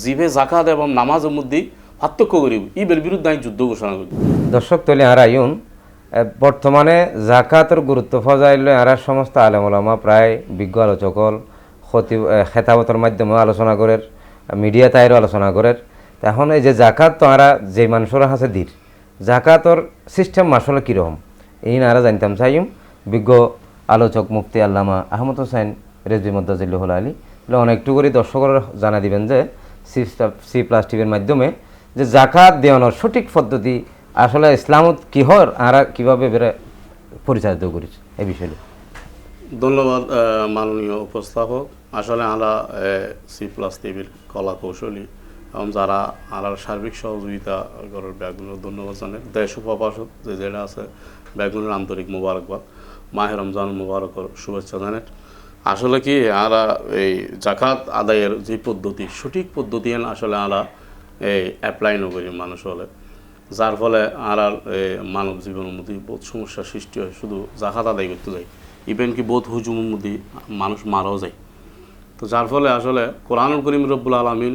জিভে জাকাত এবং নামাজের মধ্যে পার্থক্য করিব। ইবের বিরুদ্ধে আমি যুদ্ধ ঘোষণা করি। দর্শক, তলি আর আইন বর্তমানে জাকাতের গুরুত্ব ফজাইলে আর সমস্ত আলেমলামা প্রায় বিজ্ঞ আলোচকল ক্ষতি খেতাবতর মাধ্যমে আলোচনা করে মিডিয়া তাইরও আলোচনা করে এখন এই যে জাকাত তো আরা যে মানুষের আছে দির জাকাতর সিস্টেম আসলে কীরকম? এই না আরা জানতাম চাইম। বিজ্ঞ আলোচক মুক্তি আল্লামা আহমদ হোসেন রেজবি মদ্দাজিল্লুল আলী। অনেকটু করে দর্শকরা জানা দিবেন যে সি প্লাস টিভির মাধ্যমে যে জাকাত দেওয়ানোর সঠিক পদ্ধতি আসলে ইসলামত কিহর, আর কীভাবে বেড়ে পরিচালিত করিস এই বিষয়ে ধন্যবাদ মাননীয় উপস্থাপক। আসলে আমরা সি প্লাস টিভির কলা কৌশলী এবং যারা আলার সার্বিক সহযোগিতা করার ব্যাগগুলোর ধন্যবাদ জানাই। দেশ উপবাসক যে যেটা আছে ব্যাগগুলোর আন্তরিক মোবারকবাদ। মাহের রমজান মোবারকর শুভেচ্ছা জানেন আসলে কি আমরা এই জাকাত আদায়ের যে পদ্ধতি, সঠিক পদ্ধতি আসলে আমরা এই অ্যাপ্লাই নকরি মানুষ হলে। যার ফলে আর আর মানব জীবনের মধ্যে বহুত সমস্যার সৃষ্টি হয়, শুধু জাকাত আদায় করতে যায় ইভেন কি বোধ হুজুমের মধ্যে মানুষ মারাও যায়। তো যার ফলে আসলে কোরআনুল করিম রব্বুল আলমিন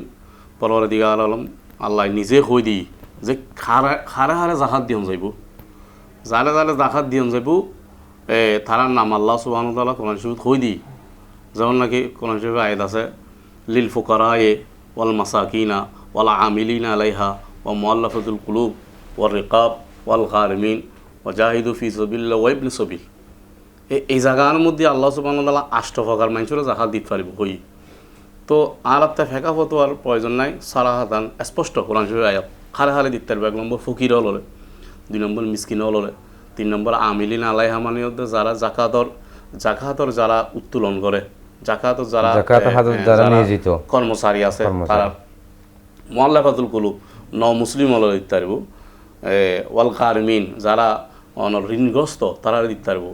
পরবর দিগা আলম আল্লাহ নিজে হই দিই যে খারে খারে হারে জাকাত দিয়ন যাইব। জালে জালে জাকাত দিয়ন যাইব, এ তারার নাম আল্লাহ সুবাহ কোরআন শরীফ হই দিই। যেমন নাকি কোরআন শরীফ আয়াত আছে, লিল ফুকারা এ ওয়াল মাসাকিনা ওয়াল আমিলিনা আলাইহা ও মোয়াল্লাফতুল কুলুব ওয়াল রিকাব ওয়াল খারমিন ও জাহিদু ফি সবিল্লা ওয়াইবনি সবিল। এই জায়গার মধ্যে আল্লাহ সুবাহ আষ্ট ফকার মানুষের জাকাত দিতে পারিব, হই। তো আর একটা ফেঁকা ফতোয়ার প্রয়োজন নাই সারা হাতান স্পষ্ট কোরআন শরীফ আয়াত। হারে হারে দিতে পারবে, এক নম্বর ফকির হলরে দুই নম্বর মিসকিন হলরে তিন নম্বর আমিলিন আলাইহা মানে যারা জাকাতর জাকাতর যারা উত্তোলন করে। জাকাতর যারা যারা নিয়োজিত। কর্মচারী আছে তারা মোয়াল্লাফাতুল কুলুব ন মুসলিম হল দিতে পারব ওয়াল কারমিন যারা ঋণগ্রস্ত তারা দিতে পারব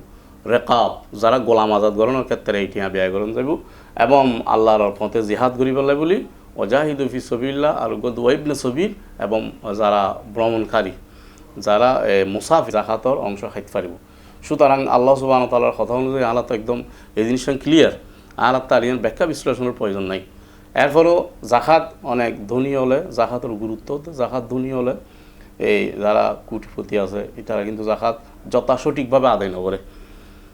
রেকাব যারা গোলাম আজাদ গরণের ক্ষেত্রে এই ব্যয় করণ যাব এবং আল্লাহর পথে জিহাদ করি বলি অজাহিদু ফি সবিল্লা আর গদ ওয়াইবনে সবিল এবং যারা ভ্রমণকারী যারা এ, মুসাফি জাকাতর অংশ খাইতে পারিব। সুতরাং আল্লাহ সুবাহ তাল্লার কথা অনুযায়ী আল্লাহ তো একদম এই জিনিসটা ক্লিয়ার আর তার ব্যাখ্যা বিশ্লেষণের প্রয়োজন নাই। এরপরও জাকাত অনেক ধনী হলে জাকাতের গুরুত্ব হতে, জাকাত ধনী হলে এই যারা কুটিপতি আছে, তারা কিন্তু জাকাত যথা সঠিকভাবে আদায় নকরে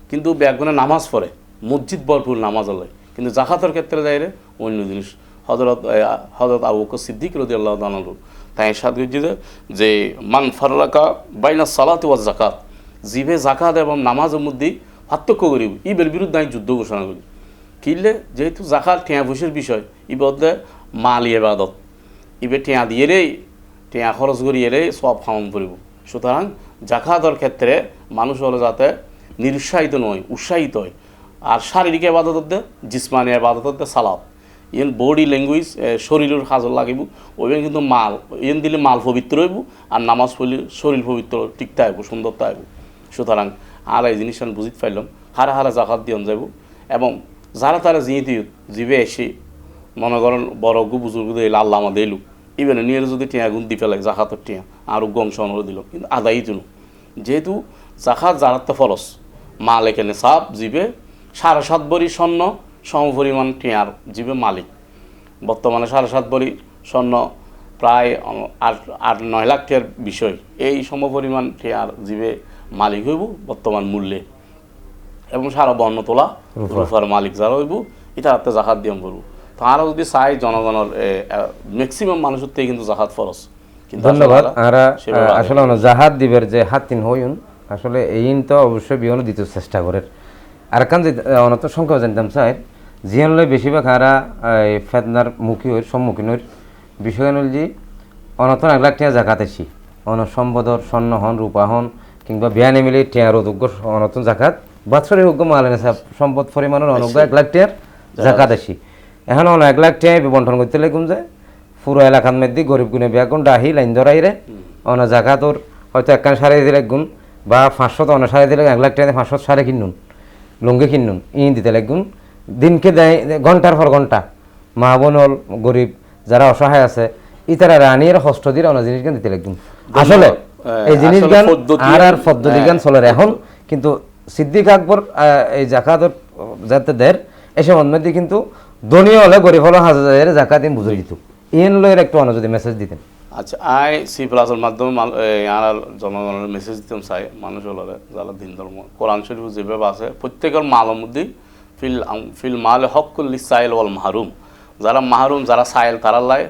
কিন্তু ব্যাগগুনে নামাজ পড়ে, মসজিদ ভরপুর নামাজ হলে কিন্তু জাকাতের ক্ষেত্রে যাইরে অন্য জিনিস। হজরত হজরত আবু বকর সিদ্দিক রদি আল্লাহ তালু তাই সাদ করছি যে মান ফাররাকা বাইনা সালাত ওয়া জাকাত, জিভে জাকাত এবং নামাজের মধ্যে পার্থক্য করিব। ইবের বিরুদ্ধে আমি যুদ্ধ ঘোষণা করি। কিনলে যেহেতু জাকাত, ঠেয়া ভুষের বিষয়, ই বদলে মাল ইবাদত ইবে ঠেয়া দিয়ে রেই ঠেয়া খরচ করিয়ে রেই সব ফাউন করিব। সুতরাং জাকাতর ক্ষেত্রে মানুষ হলো যাতে নিরুৎসাহিত নয়, উৎসাহিত হয়। আর শারীরিক আবাদত জিসমানি আবাদত সালাদ ইয়েন বডি ল্যাঙ্গুয়েজ শরীরের হাজর লাগিব, ওইখানে কিন্তু মাল, ইয়েন দিলে মাল পবিত্র হইব, আর নামাজ পড়লে শরীর পবিত্র টিকতে আইব সুন্দরতা আইব সুতরাং আর এই জিনিসটা বুঝিতে পারলাম হারা হারা জাকাত দিয়ন যাব এবং যারা তারা জিয়ে জিবে এসে মনে করেন বড় বুজুর্গ দিল আল্লাহ আমাদের এলু ইভেন নিয়ে যদি টিয়া গুণ দি ফেলে জাকাতের টিয়া, আর অংশ অনুরোধ দিল, কিন্তু আদায়ই তুলো যেহেতু জাকাত জারাত্ত ফরস মাল এখানে সাপ, জিবে সাড়ে সাত বড়ি স্বর্ণ সমপরিমাণ টিয়ার জিবে মালিক। বর্তমানে সাড়ে সাত বড়ি স্বর্ণ প্রায় আট আট, নয় লাখ টিয়ার বিষয়। এই সমপরিমাণ টিয়ার জিবে মালিক হইব বর্তমান মূল্যে। এবং সারা বর্ণ তোলা রুফার মালিক যারা হইব এটা হাতে জাকাত দিয়ে করব তো আরও যদি চাই জনগণের ম্যাক্সিমাম মানুষের থেকে কিন্তু জাকাত ফরস ধন্যবাদ। তারা আর আসলে জাহাদ দিবের যে হাতিন হইন আসলে এইন তো অবশ্যই বিহন দিতে চেষ্টা করে আর কান যে অনত সংখ্যা জানতাম চাই জিয়ান লই বেশিরভাগ আরা এই ফেতনার মুখী হই সম্মুখীন হই বিষয় হল যে অনতন এক লাখ টিয়া জাকাত আছি অন সম্পদর স্বর্ণ হন রূপা হন কিংবা বিয়ানে মিলে টিয়ার অযোগ্য অনতন জাকাত। বাৎসরিক যোগ্য মালেন সম্পদ পরিমাণের অনুগ্য এক লাখ টিয়ার জাকাত আছি এখন অন এক লাখ টিয়া বন্টন করতে লাগুম যায় পুরো এলাকার মধ্যে গরিব গুণে বিয়া গুণ ডাহি লাইন ধরাই রে। অনা জাকাতর হয়তো একখান সারে দিলে গুণ বা পাঁচশো তো অনা সারে দিলে এক লাখ টাকা পাঁচশো সারে কিনুন লুঙ্গি কিনুন ইন দিতে লাগুন দিনকে দেয় ঘণ্টার পর ঘণ্টা। মা বোন হল গরিব যারা অসহায় আছে ইতারা রানির হস্ত দিয়ে অনা জিনিস দিতে লাগুন আসলে এই জিনিস গান আর আর পদ্ধতি গান চলে এখন কিন্তু সিদ্দিক আকবর এই জাকাতর যাতে দের এসে মধ্যে কিন্তু ধনী হলে গরিব হলে হাজার জাকাত দিন বুঝে দিত। ইয়েন লয়ের একটু অন্য যদি মেসেজ দিতেন। আচ্ছা আই সি প্লাসের মাধ্যমে আর জনগণের মেসেজ দিতাম চাই মানুষ হলে যারা দিন ধর্ম, কোরআন শরীফ যেভাবে আছে, প্রত্যেকের মধ্যেই ফিল ফিল মাল হকুল্লি সাইল ওয়াল মাহরুম। যারা মাহরুম, যারা সাইল, তারা লাই আয়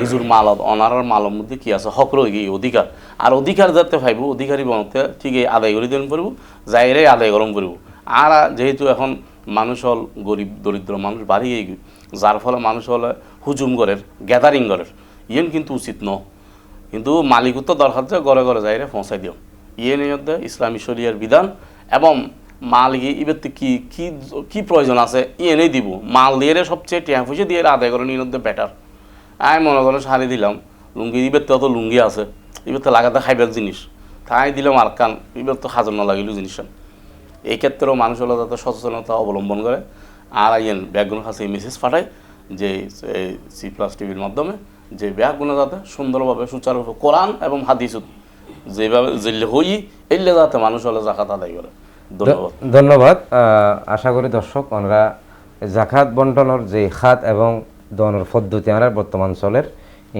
নিজের মালত অনারার মালের মধ্যে কি আছে? হক রয়ে গিয়ে অধিকার। আর অধিকার যাতে পাইব অধিকারী বনতে ঠিক এই আদায় করে দিন পারব যাইরে আদায় গরম করব। আর যেহেতু এখন মানুষ হল গরিব, দরিদ্র মানুষ বাড়িয়ে গিয়ে যার ফলে মানুষ হলে হুজুম করে গ্যাদারিং করে। ইয়েন কিন্তু উচিত ন। কিন্তু মালিকও তো দরকার যে ঘরে ঘরে যাইরে পৌঁছাই দিও। ইয়ে নিয়ে ইসলামী শরিয়ার বিধান। এবং মালিক ইবেতে কি কি কি প্রয়োজন আছে, ইয়েনেই দিব। মাল দিয়ে সবচেয়ে টিয়া পয়সা দিয়ে আদায় করে নিয়ে বেটার আমি মনে করো শাড়ি দিলাম, লুঙ্গি, ইবের তো অত লুঙ্গি আছে, ইবের তো লাগাতে খাইবার জিনিস। তাই দিলাম আর কান ইবের তো খাজন না লাগিল জিনিস। এই ক্ষেত্রেও মানুষ হলো যাতে সচেতনতা অবলম্বন করে। আর আইয়েন ব্যাগগুলোর কাছে মেসেজ পাঠায় যে সি প্লাস টিভির মাধ্যমে যে ব্যাগগুলো যাতে সুন্দরভাবে সুচারুরূপে কোরআন এবং হাদিস যেভাবে যেলে হই, এলে যাতে মানুষ হলে জাকাত আদায় করে। ধন্যবাদ। ধন্যবাদ। আশা করি দর্শক, আমরা জাকাত বন্টনের যে খাত এবং দনের পদ্ধতি আমরা বর্তমান চলের।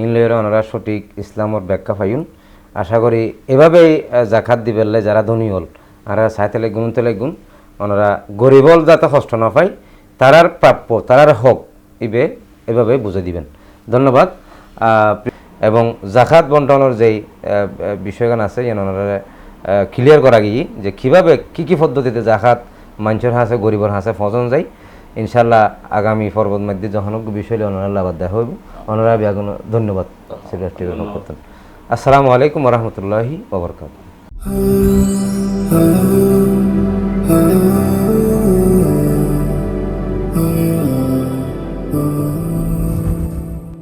ইংলের ওনারা সঠিক ইসলামর ব্যাখ্যা পাইন আশা করি এভাবেই জাকাত দিবেলে যারা ধনী হল আর সাইতেলে গুণ, তেলে গুণ, ওনারা গরিবল যাতে কষ্ট না পায়, তারার প্রাপ্য, তারার হক ইবে এভাবে বুঝে দিবেন। ধন্যবাদ। এবং জাকাত বন্টনের যেই বিষয়গান আছে, যেন ওনারা ক্লিয়ার করা গিয়ে যে কীভাবে কি কি পদ্ধতিতে জাকাত মানুষের হাসে, গরিবের হাসে ফজন যায় ইনশাল্লাহ আগামী পর্বত মধ্যে যখন বিষয় অনারা আবার দেখা হইব। অনারা বিয়াগুন ধন্যবাদ। আসসালামু আলাইকুম রহমতুল্লাহি ওবরকাত